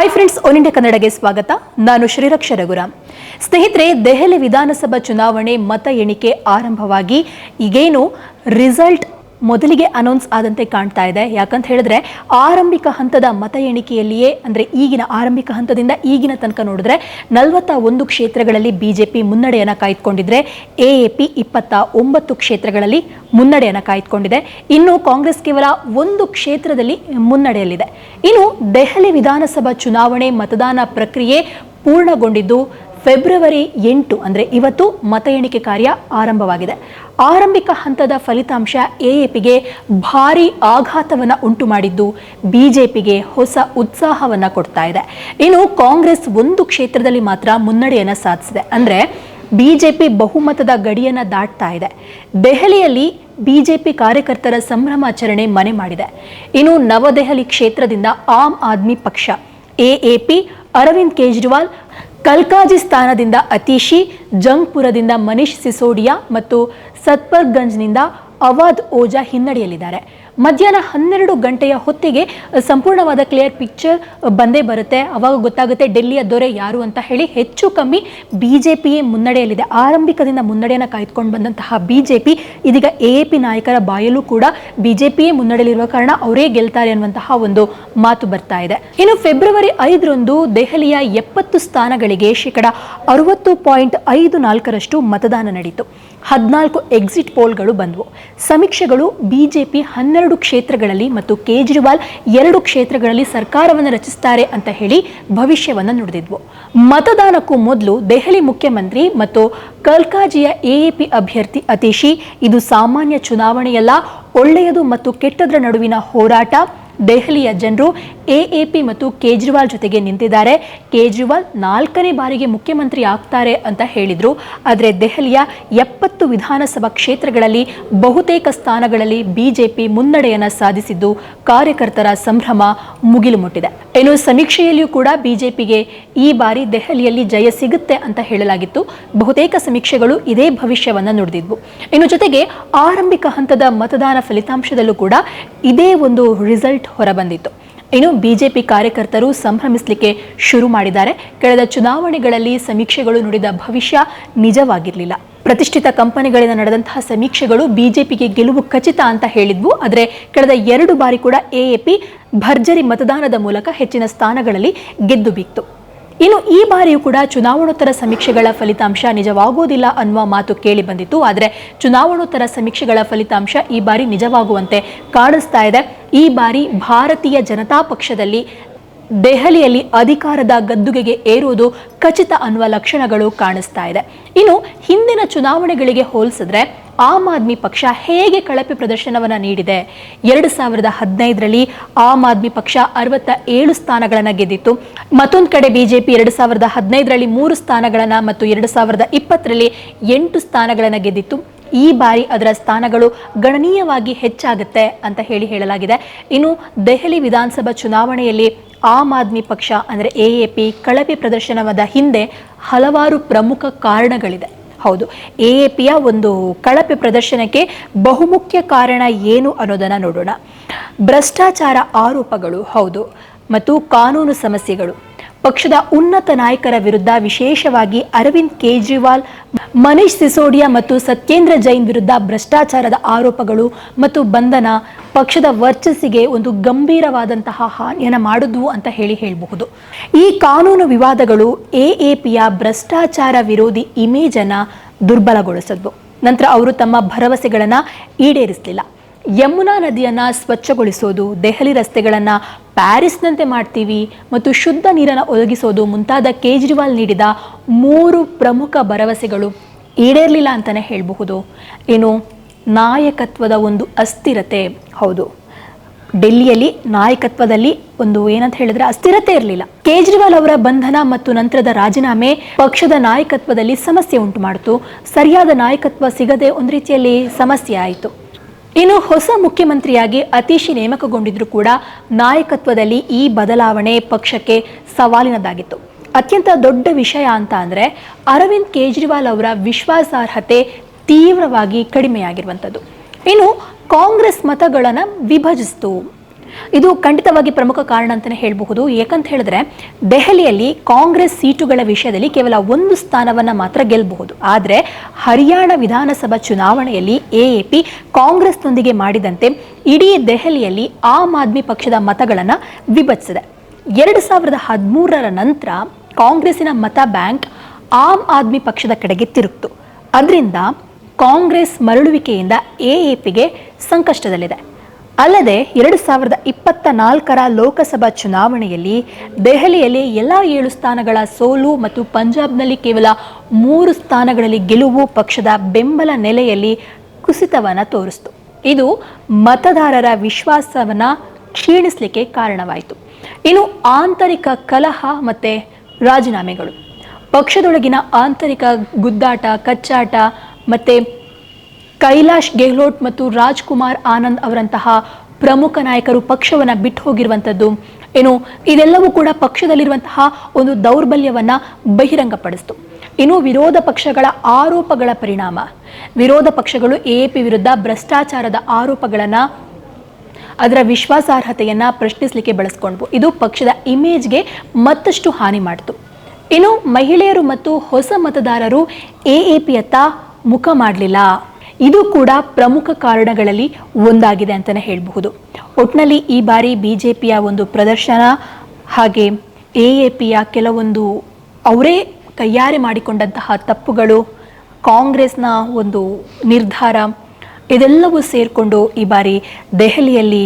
Hi friends One India ಕನ್ನಡಗೆ ಸ್ವಾಗತ. ನಾನು ಶ್ರೀರಕ್ಷ ರಘುರಾಮ್ ಸ್ನೇಹಿತರೆ, ದೆಹಲಿ ವಿಧಾನಸಭಾ ಚುನಾವಣೆ ಮತ ಎಣಿಕೆ ಆರಂಭವಾಗಿ ಈಗೇನು ರಿಸಲ್ಟ್ ಮೊದಲಿಗೆ ಅನೌನ್ಸ್ ಆದಂತೆ ಕಾಣ್ತಾ ಇದೆ. ಯಾಕಂತ ಹೇಳಿದ್ರೆ, ಆರಂಭಿಕ ಹಂತದ ಮತ ಎಣಿಕೆಯಲ್ಲಿಯೇ, ಅಂದರೆ ಈಗಿನ ಆರಂಭಿಕ ಹಂತದಿಂದ ಈಗಿನ ತನಕ ನೋಡಿದ್ರೆ ನಲವತ್ತ ಒಂದು ಕ್ಷೇತ್ರಗಳಲ್ಲಿ ಬಿಜೆಪಿ ಮುನ್ನಡೆಯನ್ನು ಕಾಯ್ದುಕೊಂಡಿದ್ರೆ ಎ ಎ ಪಿ ಇಪ್ಪತ್ತ ಒಂಬತ್ತು ಕ್ಷೇತ್ರಗಳಲ್ಲಿ ಮುನ್ನಡೆಯನ್ನು ಕಾಯ್ದುಕೊಂಡಿದೆ. ಇನ್ನು ಕಾಂಗ್ರೆಸ್ ಕೇವಲ ಒಂದು ಕ್ಷೇತ್ರದಲ್ಲಿ ಮುನ್ನಡೆಯಲ್ಲಿದೆ. ಇನ್ನು ದೆಹಲಿ ವಿಧಾನಸಭಾ ಚುನಾವಣೆ ಮತದಾನ ಪ್ರಕ್ರಿಯೆ ಪೂರ್ಣಗೊಂಡಿದ್ದು ಫೆಬ್ರವರಿ ಎಂಟು ಅಂದರೆ ಇವತ್ತು ಮತ ಎಣಿಕೆ ಕಾರ್ಯ ಆರಂಭವಾಗಿದೆ. ಆರಂಭಿಕ ಹಂತದ ಫಲಿತಾಂಶ ಎಎಪಿಗೆ ಭಾರಿ ಆಘಾತವನ್ನು ಉಂಟು ಮಾಡಿದ್ದು ಬಿಜೆಪಿಗೆ ಹೊಸ ಉತ್ಸಾಹವನ್ನು ಕೊಡ್ತಾ ಇದೆ. ಇನ್ನು ಕಾಂಗ್ರೆಸ್ ಒಂದು ಕ್ಷೇತ್ರದಲ್ಲಿ ಮಾತ್ರ ಮುನ್ನಡೆಯನ್ನು ಸಾಧಿಸಿದೆ. ಅಂದರೆ ಬಿಜೆಪಿ ಬಹುಮತದ ಗಡಿಯನ್ನು ದಾಟ್ತಾ ಇದೆ. ದೆಹಲಿಯಲ್ಲಿ ಬಿಜೆಪಿ ಕಾರ್ಯಕರ್ತರ ಸಂಭ್ರಮಾಚರಣೆ ಮನೆ ಮಾಡಿದೆ. ಇನ್ನು ನವದೆಹಲಿ ಕ್ಷೇತ್ರದಿಂದ ಆಮ್ ಆದ್ಮಿ ಪಕ್ಷ ಎಎಪಿ ಅರವಿಂದ್ ಕೇಜ್ರಿವಾಲ್ ಕಲ್ಕಾಜಿ ಸ್ಥಾನದಿಂದ ಅತೀಶಿ ಜಂಗ್ಪುರದಿಂದ ಮನೀಶ್ ಸಿಸೋಡಿಯಾ ಮತ್ತು ಸತ್ಪರ್ಗಂಜ್ನಿಂದ ಅವಾದ್ ಓಜಾ ಹಿನ್ನಡೆಯಲ್ಲಿದ್ದಾರೆ. ಮಧ್ಯಾಹ್ನ ಹನ್ನೆರಡು ಗಂಟೆಯ ಹೊತ್ತಿಗೆ ಸಂಪೂರ್ಣವಾದ ಕ್ಲಿಯರ್ ಪಿಕ್ಚರ್ ಬಂದೇ ಬರುತ್ತೆ. ಅವಾಗ ಗೊತ್ತಾಗುತ್ತೆ ಡೆಲ್ಲಿಯ ದೊರೆ ಯಾರು ಅಂತ ಹೇಳಿ ಹೆಚ್ಚು ಕಮ್ಮಿ ಬಿಜೆಪಿಯೇ ಮುನ್ನಡೆಯಲ್ಲಿದೆ. ಆರಂಭಿಕದಿಂದ ಮುನ್ನಡೆಯನ್ನು ಕಾಯ್ದುಕೊಂಡು ಬಂದಂತಹ ಬಿಜೆಪಿ, ಇದೀಗ ಎ ಪಿ ನಾಯಕರ ಬಾಯಲ್ಲೂ ಕೂಡ ಬಿಜೆಪಿಯೇ ಮುನ್ನಡೆಯಲ್ಲಿರುವ ಕಾರಣ ಅವರೇ ಗೆಲ್ತಾರೆ ಅನ್ನುವಂತಹ ಒಂದು ಮಾತು ಬರ್ತಾ ಇದೆ. ಇನ್ನು ಫೆಬ್ರವರಿ ಐದರಂದು ದೆಹಲಿಯ ಎಪ್ಪತ್ತು ಸ್ಥಾನಗಳಿಗೆ ಶೇಕಡ ಅರವತ್ತು ಪಾಯಿಂಟ್ ಐದು ನಾಲ್ಕರಷ್ಟು ಮತದಾನ ನಡೆಯಿತು ಹದಿನಾಲ್ಕು ಎಕ್ಸಿಟ್ ಪೋಲ್ಗಳು ಬಂದವು. ಸಮೀಕ್ಷೆಗಳು ಬಿಜೆಪಿ ಹನ್ನೆರಡು ಕ್ಷೇತ್ರಗಳಲ್ಲಿ ಮತ್ತು ಕೇಜ್ರಿವಾಲ್ ಎರಡು ಕ್ಷೇತ್ರಗಳಲ್ಲಿ ಸರ್ಕಾರವನ್ನು ರಚಿಸುತ್ತಾರೆ ಅಂತ ಹೇಳಿ ಭವಿಷ್ಯವನ್ನು ನುಡಿದಿದ್ವು. ಮತದಾನಕ್ಕೂ ಮೊದಲು ದೆಹಲಿ ಮುಖ್ಯಮಂತ್ರಿ ಮತ್ತು ಕಲ್ಕಾಜಿಯ ಎಎಪಿ ಅಭ್ಯರ್ಥಿ ಅತೀಶಿ, ಇದು ಸಾಮಾನ್ಯ ಚುನಾವಣೆಯಲ್ಲ, ಒಳ್ಳೆಯದು ಮತ್ತು ಕೆಟ್ಟದರ ನಡುವಿನ ಹೋರಾಟ ದೆಹಲಿಯ ಜನರು ಎಎಪಿ ಮತ್ತು ಕೇಜ್ರಿವಾಲ್ ಜೊತೆಗೆ ನಿಂತಿದ್ದಾರೆ. ಕೇಜ್ರಿವಾಲ್ ನಾಲ್ಕನೇ ಬಾರಿಗೆ ಮುಖ್ಯಮಂತ್ರಿ ಆಗ್ತಾರೆ ಅಂತ ಹೇಳಿದ್ರು. ಆದರೆ ದೆಹಲಿಯ ಎಪ್ಪತ್ತು ವಿಧಾನಸಭಾ ಕ್ಷೇತ್ರಗಳಲ್ಲಿ ಬಹುತೇಕ ಸ್ಥಾನಗಳಲ್ಲಿ ಬಿಜೆಪಿ ಮುನ್ನಡೆಯನ್ನು ಸಾಧಿಸಿದ್ದು ಕಾರ್ಯಕರ್ತರ ಸಂಭ್ರಮ ಮುಗಿಲು ಮುಟ್ಟಿದೆ. ಇನ್ನು ಸಮೀಕ್ಷೆಯಲ್ಲಿಯೂ ಕೂಡ ಬಿಜೆಪಿಗೆ ಈ ಬಾರಿ ದೆಹಲಿಯಲ್ಲಿ ಜಯ ಸಿಗುತ್ತೆ ಅಂತ ಹೇಳಲಾಗಿತ್ತು. ಬಹುತೇಕ ಸಮೀಕ್ಷೆಗಳು ಇದೇ ಭವಿಷ್ಯವನ್ನು ನುಡಿದಿದ್ವು. ಇನ್ನು ಜೊತೆಗೆ ಆರಂಭಿಕ ಹಂತದ ಮತದಾನ ಫಲಿತಾಂಶದಲ್ಲೂ ಕೂಡ ಇದೇ ಒಂದು ರಿಸಲ್ಟ್ ಹೊರಬಂದಿತ್ತು. ಇನ್ನು ಬಿಜೆಪಿ ಕಾರ್ಯಕರ್ತರು ಸಂಭ್ರಮಿಸಲಿಕ್ಕೆ ಶುರು ಮಾಡಿದ್ದಾರೆ. ಕಳೆದ ಚುನಾವಣೆಗಳಲ್ಲಿ ಸಮೀಕ್ಷೆಗಳು ನುಡಿದ ಭವಿಷ್ಯ ನಿಜವಾಗಿರಲಿಲ್ಲ. ಪ್ರತಿಷ್ಠಿತ ಕಂಪನಿಗಳಿಂದ ನಡೆದಂತಹ ಸಮೀಕ್ಷೆಗಳು ಬಿಜೆಪಿಗೆ ಗೆಲುವು ಖಚಿತ ಅಂತ ಹೇಳಿದ್ವು. ಆದರೆ ಕಳೆದ ಎರಡು ಬಾರಿ ಕೂಡ ಎಎಪಿ ಭರ್ಜರಿ ಮತದಾನದ ಮೂಲಕ ಹೆಚ್ಚಿನ ಸ್ಥಾನಗಳಲ್ಲಿ ಗೆದ್ದು ಬಿತ್ತು. ಇನ್ನು ಈ ಬಾರಿಯೂ ಕೂಡ ಚುನಾವಣೋತ್ತರ ಸಮೀಕ್ಷೆಗಳ ಫಲಿತಾಂಶ ನಿಜವಾಗುವುದಿಲ್ಲ ಅನ್ನುವ ಮಾತು ಕೇಳಿ ಬಂದಿತ್ತು. ಆದರೆ ಚುನಾವಣೋತ್ತರ ಸಮೀಕ್ಷೆಗಳ ಫಲಿತಾಂಶ ಈ ಬಾರಿ ನಿಜವಾಗುವಂತೆ ಕಾಣಿಸ್ತಾ ಇದೆ. ಈ ಬಾರಿ ಭಾರತೀಯ ಜನತಾ ಪಕ್ಷದಲ್ಲಿ ದೆಹಲಿಯಲ್ಲಿ ಅಧಿಕಾರದ ಗದ್ದುಗೆಗೆ ಏರುವುದು ಖಚಿತ ಅನ್ನುವ ಲಕ್ಷಣಗಳು ಕಾಣಿಸ್ತಾ ಇದೆ. ಇನ್ನು ಹಿಂದಿನ ಚುನಾವಣೆಗಳಿಗೆ ಹೋಲಿಸಿದ್ರೆ ಆಮ್ ಆದ್ಮಿ ಪಕ್ಷ ಹೇಗೆ ಕಳಪೆ ಪ್ರದರ್ಶನವನ್ನು ನೀಡಿದೆ? ಎರಡು ಸಾವಿರದ ಹದಿನೈದರಲ್ಲಿ ಆಮ್ ಆದ್ಮಿ ಪಕ್ಷ ಅರವತ್ತ ಏಳು ಸ್ಥಾನಗಳನ್ನು ಗೆದ್ದಿತ್ತು. ಮತ್ತೊಂದು ಕಡೆ ಬಿಜೆಪಿ ಎರಡು ಸಾವಿರದ ಹದಿನೈದರಲ್ಲಿ ಮೂರು ಸ್ಥಾನಗಳನ್ನು ಮತ್ತು ಎರಡು ಸಾವಿರದ ಇಪ್ಪತ್ತರಲ್ಲಿ ಎಂಟು ಸ್ಥಾನಗಳನ್ನು ಗೆದ್ದಿತ್ತು. ಈ ಬಾರಿ ಅದರ ಸ್ಥಾನಗಳು ಗಣನೀಯವಾಗಿ ಹೆಚ್ಚಾಗುತ್ತೆ ಅಂತ ಹೇಳಿ ಹೇಳಲಾಗಿದೆ. ಇನ್ನು ದೆಹಲಿ ವಿಧಾನಸಭಾ ಚುನಾವಣೆಯಲ್ಲಿ ಆಮ್ ಆದ್ಮಿ ಪಕ್ಷ ಅಂದರೆ ಎ ಎ ಪಿ ಕಳಪೆ ಪ್ರದರ್ಶನವಾದ ಹಿಂದೆ ಹಲವಾರು ಪ್ರಮುಖ ಕಾರಣಗಳಿದೆ. ಹೌದು. ಎ ಎ ಪಿಯ ಒಂದು ಕಳಪೆ ಪ್ರದರ್ಶನಕ್ಕೆ ಬಹುಮುಖ್ಯ ಕಾರಣ ಏನು ಅನ್ನೋದನ್ನು ನೋಡೋಣ. ಭ್ರಷ್ಟಾಚಾರ ಆರೋಪಗಳು, ಹೌದು. ಮತ್ತು ಕಾನೂನು ಸಮಸ್ಯೆಗಳು. ಪಕ್ಷದ ಉನ್ನತ ನಾಯಕರ ವಿರುದ್ಧ ವಿಶೇಷವಾಗಿ ಅರವಿಂದ್ ಕೇಜ್ರಿವಾಲ್, ಮನೀಶ್ ಸಿಸೋಡಿಯಾ ಮತ್ತು ಸತ್ಯೇಂದ್ರ ಜೈನ್ ವಿರುದ್ಧ ಭ್ರಷ್ಟಾಚಾರದ ಆರೋಪಗಳು ಮತ್ತು ಬಂಧನ ಪಕ್ಷದ ವರ್ಚಸ್ಸಿಗೆ ಒಂದು ಗಂಭೀರವಾದಂತಹ ಹಾನಿಯನ್ನು ಮಾಡಿದ್ವು ಅಂತ ಹೇಳಿ ಹೇಳಬಹುದು. ಈ ಕಾನೂನು ವಿವಾದಗಳು ಎಎಪಿಯ ಭ್ರಷ್ಟಾಚಾರ ವಿರೋಧಿ ಇಮೇಜನ್ನು ದುರ್ಬಲಗೊಳಿಸಿದ್ವು. ನಂತರ ಅವರು ತಮ್ಮ ಭರವಸೆಗಳನ್ನು ಈಡೇರಿಸಲಿಲ್ಲ. ಯಮುನಾ ನದಿಯನ್ನು ಸ್ವಚ್ಛಗೊಳಿಸೋದು, ದೆಹಲಿ ರಸ್ತೆಗಳನ್ನು ಪ್ಯಾರಿಸ್ನಂತೆ ಮಾಡ್ತೀವಿ ಮತ್ತು ಶುದ್ಧ ನೀರನ್ನು ಒದಗಿಸೋದು ಮುಂತಾದ ಕೇಜ್ರಿವಾಲ್ ನೀಡಿದ ಮೂರು ಪ್ರಮುಖ ಭರವಸೆಗಳು ಈಡೇರಲಿಲ್ಲ ಅಂತಲೇ ಹೇಳಬಹುದು. ಏನು, ನಾಯಕತ್ವದ ಒಂದು ಅಸ್ಥಿರತೆ. ಹೌದು. ಡೆಲ್ಲಿಯಲ್ಲಿ ನಾಯಕತ್ವದಲ್ಲಿ ಒಂದು ಏನಂತ ಹೇಳಿದ್ರೆ ಅಸ್ಥಿರತೆ ಇರಲಿಲ್ಲ. ಕೇಜ್ರಿವಾಲ್ ಅವರ ಬಂಧನ ಮತ್ತು ನಂತರದ ರಾಜೀನಾಮೆ ಪಕ್ಷದ ನಾಯಕತ್ವದಲ್ಲಿ ಸಮಸ್ಯೆ ಉಂಟು ಮಾಡಿತು. ಸರಿಯಾದ ನಾಯಕತ್ವ ಸಿಗದೆ ಒಂದು ರೀತಿಯಲ್ಲಿ ಸಮಸ್ಯೆ ಆಯಿತು. ಇನ್ನು ಹೊಸ ಮುಖ್ಯಮಂತ್ರಿಯಾಗಿ ಅತೀಶಿ ನೇಮಕಗೊಂಡಿದ್ರೂ ಕೂಡ ನಾಯಕತ್ವದಲ್ಲಿ ಈ ಬದಲಾವಣೆ ಪಕ್ಷಕ್ಕೆ ಸವಾಲಿನದಾಗಿತ್ತು. ಅತ್ಯಂತ ದೊಡ್ಡ ವಿಷಯ ಅಂತ ಅಂದರೆ ಅರವಿಂದ್ ಕೇಜ್ರಿವಾಲ್ ಅವರ ವಿಶ್ವಾಸಾರ್ಹತೆ ತೀವ್ರವಾಗಿ ಕಡಿಮೆಯಾಗಿರುವಂಥದ್ದು. ಇನ್ನು ಕಾಂಗ್ರೆಸ್ ಮತಗಳನ್ನು ವಿಭಜಿಸಿತು. ಇದು ಖಂಡಿತವಾಗಿ ಪ್ರಮುಖ ಕಾರಣ ಅಂತಲೇ ಹೇಳಬಹುದು. ಯಾಕಂತ ಹೇಳಿದ್ರೆ, ದೆಹಲಿಯಲ್ಲಿ ಕಾಂಗ್ರೆಸ್ ಸೀಟುಗಳ ವಿಷಯದಲ್ಲಿ ಕೇವಲ ಒಂದು ಸ್ಥಾನವನ್ನ ಮಾತ್ರ ಗೆಲ್ಲಬಹುದು ಆದರೆ, ಹರಿಯಾಣ ವಿಧಾನಸಭಾ ಚುನಾವಣೆಯಲ್ಲಿ ಎಎಪಿ ಕಾಂಗ್ರೆಸ್ನೊಂದಿಗೆ ಮಾಡಿದಂತೆ ಇಡೀ ದೆಹಲಿಯಲ್ಲಿ ಆಮ್ ಆದ್ಮಿ ಪಕ್ಷದ ಮತಗಳನ್ನು ವಿಭಜಿಸಿದೆ. ಎರಡು ಸಾವಿರದ ಹದಿಮೂರರ ನಂತರ ಕಾಂಗ್ರೆಸ್ಸಿನ ಮತ ಬ್ಯಾಂಕ್ ಆಮ್ ಆದ್ಮಿ ಪಕ್ಷದ ಕಡೆಗೆ ತಿರುಗ್ತು. ಅದರಿಂದ ಕಾಂಗ್ರೆಸ್ ಮರಳುವಿಕೆಯಿಂದ ಎಎಪಿಗೆ ಸಂಕಷ್ಟದಲ್ಲಿದೆ. ಅಲ್ಲದೆ ಎರಡು ಸಾವಿರದ ಇಪ್ಪತ್ತ ನಾಲ್ಕರ ಲೋಕಸಭಾ ಚುನಾವಣೆಯಲ್ಲಿ ದೆಹಲಿಯಲ್ಲಿ ಎಲ್ಲ ಏಳು ಸ್ಥಾನಗಳ ಸೋಲು ಮತ್ತು ಪಂಜಾಬ್ನಲ್ಲಿ ಕೇವಲ ಮೂರು ಸ್ಥಾನಗಳಲ್ಲಿ ಗೆಲುವು ಪಕ್ಷದ ಬೆಂಬಲ ನೆಲೆಯಲ್ಲಿ ಕುಸಿತವನ್ನು ತೋರಿಸಿತು. ಇದು ಮತದಾರರ ವಿಶ್ವಾಸವನ್ನು ಕ್ಷೀಣಿಸಲಿಕ್ಕೆ ಕಾರಣವಾಯಿತು. ಇನ್ನು ಆಂತರಿಕ ಕಲಹ ಮತ್ತು ರಾಜೀನಾಮೆಗಳು. ಪಕ್ಷದೊಳಗಿನ ಆಂತರಿಕ ಗುದ್ದಾಟ, ಕಚ್ಚಾಟ ಮತ್ತು ಕೈಲಾಶ್ ಗೆಹ್ಲೋಟ್ ಮತ್ತು ರಾಜ್ಕುಮಾರ್ ಆನಂದ್ ಅವರಂತಹ ಪ್ರಮುಖ ನಾಯಕರು ಪಕ್ಷವನ್ನು ಬಿಟ್ಟು ಹೋಗಿರುವಂಥದ್ದು. ಏನು, ಇದೆಲ್ಲವೂ ಕೂಡ ಪಕ್ಷದಲ್ಲಿರುವಂತಹ ಒಂದು ದೌರ್ಬಲ್ಯವನ್ನು ಬಹಿರಂಗಪಡಿಸ್ತು. ಇನ್ನು ವಿರೋಧ ಪಕ್ಷಗಳ ಆರೋಪಗಳ ಪರಿಣಾಮ. ವಿರೋಧ ಪಕ್ಷಗಳು ಎ ಪಿ ವಿರುದ್ಧ ಭ್ರಷ್ಟಾಚಾರದ ಆರೋಪಗಳನ್ನು, ಅದರ ವಿಶ್ವಾಸಾರ್ಹತೆಯನ್ನು ಪ್ರಶ್ನಿಸಲಿಕ್ಕೆ ಬಳಸ್ಕೊಂಡ್ವು. ಇದು ಪಕ್ಷದ ಇಮೇಜ್ಗೆ ಮತ್ತಷ್ಟು ಹಾನಿ ಮಾಡಿತು. ಇನ್ನು ಮಹಿಳೆಯರು ಮತ್ತು ಹೊಸ ಮತದಾರರು ಎಎಪಿಯತ್ತ ಮುಖ ಮಾಡಲಿಲ್ಲ. ಇದು ಕೂಡ ಪ್ರಮುಖ ಕಾರಣಗಳಲ್ಲಿ ಒಂದಾಗಿದೆ ಅಂತಲೇ ಹೇಳಬಹುದು. ಒಟ್ನಲ್ಲಿ ಈ ಬಾರಿ ಬಿಜೆಪಿಯ ಒಂದು ಪ್ರದರ್ಶನ ಹಾಗೆ ಎ ಎ ಪಿಯ ಕೆಲವೊಂದು ಅವರೇ ಕೈಯಾರೆ ಮಾಡಿಕೊಂಡಂತಹ ತಪ್ಪುಗಳು, ಕಾಂಗ್ರೆಸ್ನ ಒಂದು ನಿರ್ಧಾರ, ಇದೆಲ್ಲವೂ ಸೇರಿಕೊಂಡು ಈ ಬಾರಿ ದೆಹಲಿಯಲ್ಲಿ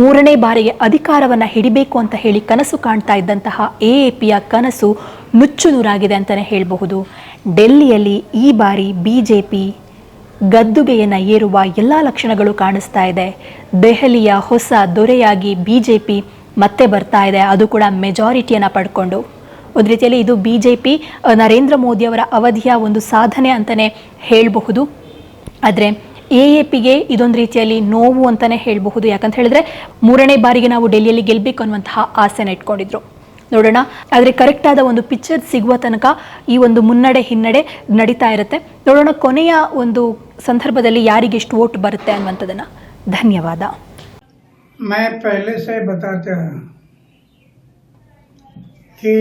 ಮೂರನೇ ಬಾರಿಗೆ ಅಧಿಕಾರವನ್ನು ಹಿಡಿಬೇಕು ಅಂತ ಹೇಳಿ ಕನಸು ಕಾಣ್ತಾ ಇದ್ದಂತಹ ಎ ಪಿಯ ಕನಸು ನುಚ್ಚು ನೂರಾಗಿದೆ ಅಂತಲೇ ಹೇಳಬಹುದು. ಡೆಲ್ಲಿಯಲ್ಲಿ ಈ ಬಾರಿ ಬಿ ಜೆ ಪಿ ಗದ್ದುಗೆಯನ್ನು ಏರುವ ಎಲ್ಲ ಲಕ್ಷಣಗಳು ಕಾಣಿಸ್ತಾ ಇದೆ. ದೆಹಲಿಯ ಹೊಸ ದೊರೆಯಾಗಿ ಬಿ ಜೆ ಪಿ ಮತ್ತೆ ಬರ್ತಾ ಇದೆ. ಅದು ಕೂಡ ಮೆಜಾರಿಟಿಯನ್ನು ಪಡ್ಕೊಂಡು. ಒಂದು ರೀತಿಯಲ್ಲಿ ಇದು ಬಿ ಜೆ ಪಿ ನರೇಂದ್ರ ಮೋದಿಯವರ ಅವಧಿಯ ಒಂದು ಸಾಧನೆ ಅಂತಲೇ ಹೇಳಬಹುದು. ಆದರೆ ಎ ಎ ಪಿಗೆ ಇದೊಂದು ರೀತಿಯಲ್ಲಿ ನೋವು ಅಂತಲೇ ಹೇಳಬಹುದು. ಯಾಕಂತ ಹೇಳಿದ್ರೆ ಮೂರನೇ ಬಾರಿಗೆ ನಾವು ಡೆಲ್ಲಿಯಲ್ಲಿ ಗೆಲ್ಲಬೇಕು ಅನ್ನುವಂತಹ ಆಸೆನ ಇಟ್ಕೊಂಡಿದ್ರು. ನೋಡೋಣ. ಆದರೆ ಕರೆಕ್ಟ್ ಆದ ಒಂದು ಪಿಕ್ಚರ್ ಸಿಗುವ ತನಕ ಈ ಒಂದು ಮುನ್ನಡೆ ಹಿನ್ನಡೆ ನಡೀತಾ ಇರುತ್ತೆ. ನೋಡೋಣ ಕೊನೆಯ ಒಂದು ಸಂದರ್ಭದಲ್ಲಿ ಯಾರಿಗೆ ಎಷ್ಟು ವೋಟ್ ಬರುತ್ತೆ ಅನ್ನುವಂಥದ್ದನ್ನು ಧನ್ಯವಾದ मैं पहले से बताता हूँ कि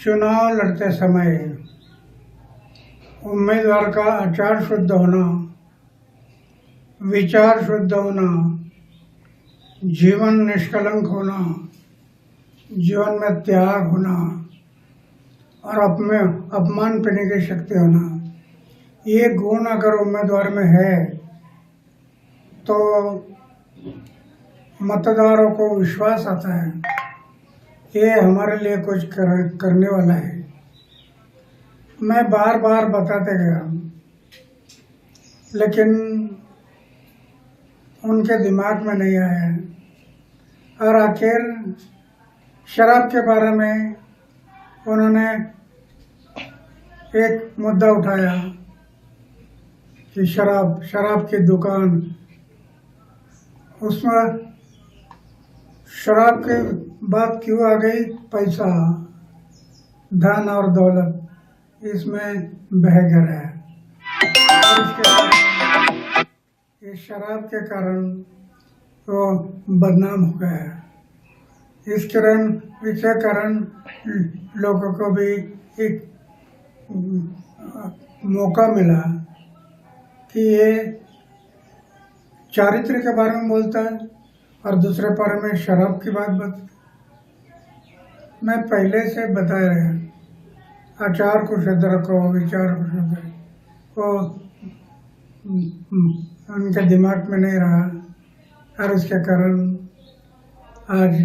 चुनाव लड़ते समय उम्मीदवार का आचार शुद्ध होना विचार शुद्ध होना जीवन निष्कलंक होना जीवन में त्याग होना और अपने अपमान पीने की शक्ति होना ये गुण अगर उम्मीदवार में है तो मतदारों को विश्वास आता है ये हमारे लिए कुछ कर, करने वाला है। मैं बार बार बताते गया लेकिन उनके दिमाग में नहीं आया और आखिर शराब के बारे में उन्होंने एक मुद्दा उठाया। कि शराब शराब की दुकान। उसमें शराब के बात क्यों आ गई? पैसा, धन और दौलत। इसमें बह गया है इस शराब के कारण वो बदनाम हो गया है। इस कारण इसके कारण लोगों को भी एक मौका मिला। कि ये चारित्र के बारे में बोलता है और दूसरे बारे में शराब की बात बता मैं पहले से बता रहा आचार को शुद्ध रखो, विचार को शुद्ध वो उनके दिमाग में नहीं रहा और उसके कारण आज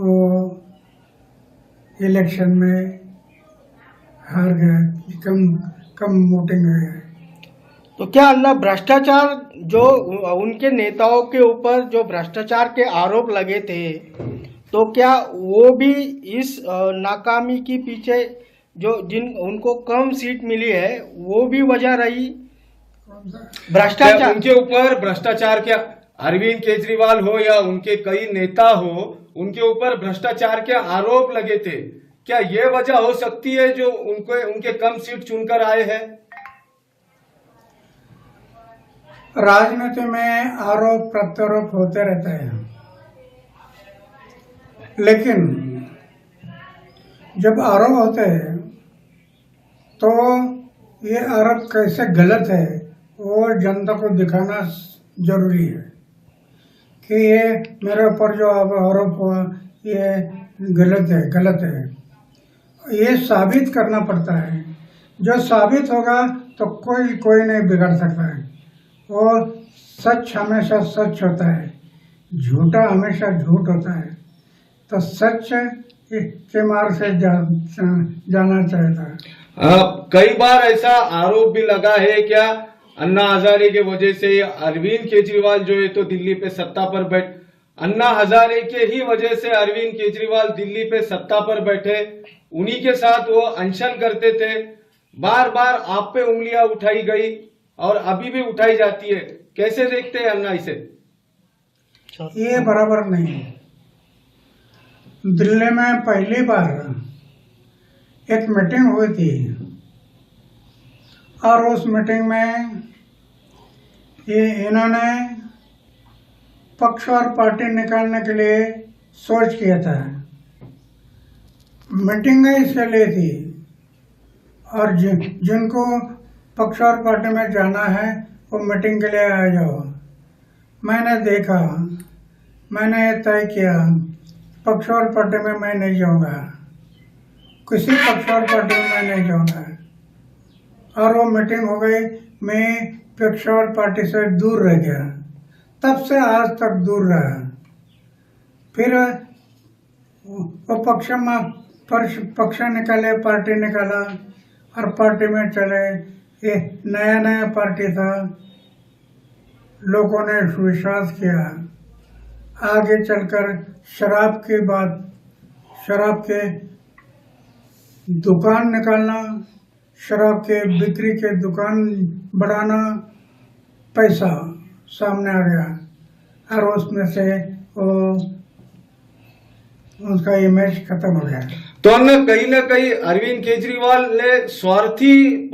वो इलेक्शन में हार गए, कम कम वोटिंग हुई है। तो क्या अल्लाह भ्रष्टाचार जो उनके नेताओं के ऊपर जो भ्रष्टाचार के आरोप लगे थे तो क्या वो भी इस नाकामी के पीछे जो जिन उनको कम सीट मिली है वो भी वजह रही? भ्रष्टाचार। उनके ऊपर भ्रष्टाचार के अरविंद केजरीवाल हो या उनके कई नेता हो उनके ऊपर भ्रष्टाचार के आरोप लगे थे? क्या ये वजह हो सकती है जो उनको उनके कम सीट चुनकर आए हैं? राजनीति में आरोप प्रत्यारोप होते रहते हैं। लेकिन जब आरोप होते हैं तो ये आरोप कैसे गलत है, वो जनता को दिखाना ज़रूरी है कि ये मेरे ऊपर जो अब आरोप हुआ, ये गलत है गलत है। ये साबित करना पड़ता है। जो साबित होगा तो कोई कोई नहीं बिगड़ सकता है। वो सच हमेशा सच होता है। झूठा हमेशा झूठ होता है। तो सच के मार्ग से जा, जाना था आ, कई बार ऐसा आरोप भी लगा है क्या? अन्ना हजारे के वजह से अरविंद केजरीवाल जो है तो दिल्ली पे सत्ता पर बैठ अन्ना हजारे के ही वजह से अरविंद केजरीवाल दिल्ली पे सत्ता पर बैठे। उन्हीं के साथ वो अनशन करते थे। बार बार आप पे उंगलियाँ उठाई गई। और अभी भी उठाई जाती है। कैसे देखते हैं अन्ना इसे? ये बराबर नहीं है। दिल्ली में पहली बार एक मीटिंग हुई थी और उस मीटिंग में ये इन्होंने पक्ष और पार्टी निकालने के लिए सोच किया था। मीटिंग इसके लिए थी और जिन, जिनको पक्ष और पार्टी में जाना है वो मीटिंग के लिए आ जाओ। मैंने देखा, मैंने ये तय किया, पक्ष और पार्टी में मैं नहीं जाऊँगा। किसी पक्ष और पार्टी में मैं नहीं जाऊँगा। और वो मीटिंग हो गई, मैं पक्ष और पार्टी से दूर रह गया। तब से आज तक दूर रहा। फिर वो पक्ष में पक्ष निकाले, पार्टी निकाला और पार्टी में चले। ये नया नया पार्टी था। लोगों ने विश्वास किया। आगे चलकर शराब की बात शराब के दुकान निकालना, शराब के बिक्री के दुकान बढ़ाना, पैसा सामने आ गया। और उसमें से वो, उसका इमेज खत्म हो गया। तो कहीं ना कहीं अरविंद केजरीवाल ने स्वार्थी